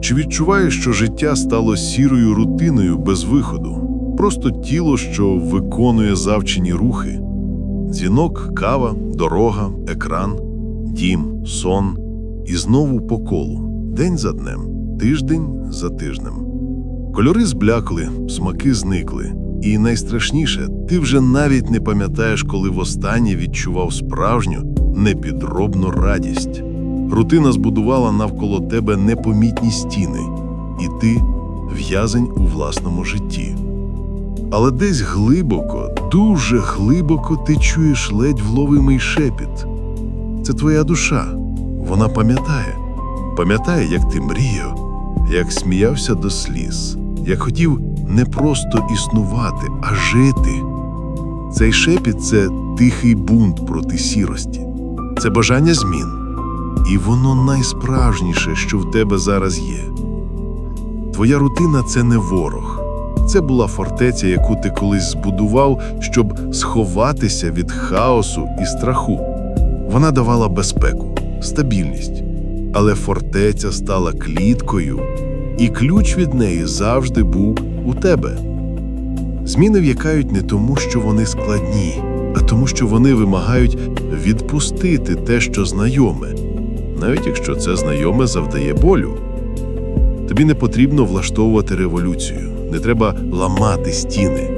Чи відчуваєш, що життя стало сірою рутиною без виходу? Просто тіло, що виконує завчені рухи. Дзвінок, кава, дорога, екран, дім, сон і знову по колу, день за днем, тиждень за тижнем. Кольори зблякли, смаки зникли. І найстрашніше, ти вже навіть не пам'ятаєш, коли востаннє відчував справжню, непідробну радість. Рутина збудувала навколо тебе непомітні стіни, і ти в'язень у власному житті. Але десь глибоко, дуже глибоко ти чуєш ледь вловимий шепіт. Це твоя душа. Вона пам'ятає. Пам'ятає, як ти мріяв, як сміявся до сліз, як хотів не просто існувати, а жити. Цей шепіт це тихий бунт проти сірості, це бажання змін. І воно найсправжніше, що в тебе зараз є. Твоя рутина це не ворог. Це була фортеця, яку ти колись збудував, щоб сховатися від хаосу і страху. Вона давала безпеку, стабільність. Але фортеця стала кліткою, і ключ від неї завжди був у тебе. Зміни в'якають не тому, що вони складні, а тому, що вони вимагають відпустити те, що знайоме, навіть якщо це знайоме завдає болю. Тобі не потрібно влаштовувати революцію, не треба ламати стіни.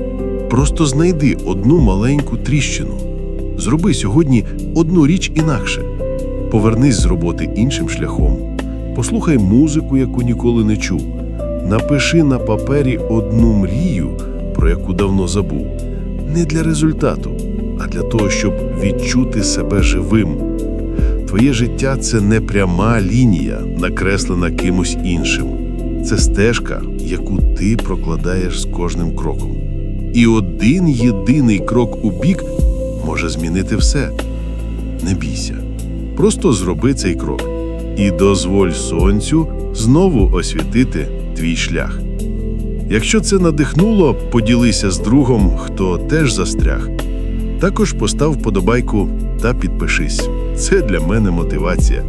Просто знайди одну маленьку тріщину. Зроби сьогодні одну річ інакше. Повернись з роботи іншим шляхом. Послухай музику, яку ніколи не чув. Напиши на папері одну мрію, про яку давно забув. Не для результату, а для того, щоб відчути себе живим. Твоє життя це не пряма лінія, накреслена кимось іншим. Це стежка, яку ти прокладаєш з кожним кроком. І один єдиний крок у бік може змінити все. Не бійся. Просто зроби цей крок і дозволь сонцю знову освітити твій шлях. Якщо це надихнуло, поділися з другом, хто теж застряг. Також постав вподобайку та підпишись. Це для мене мотивація.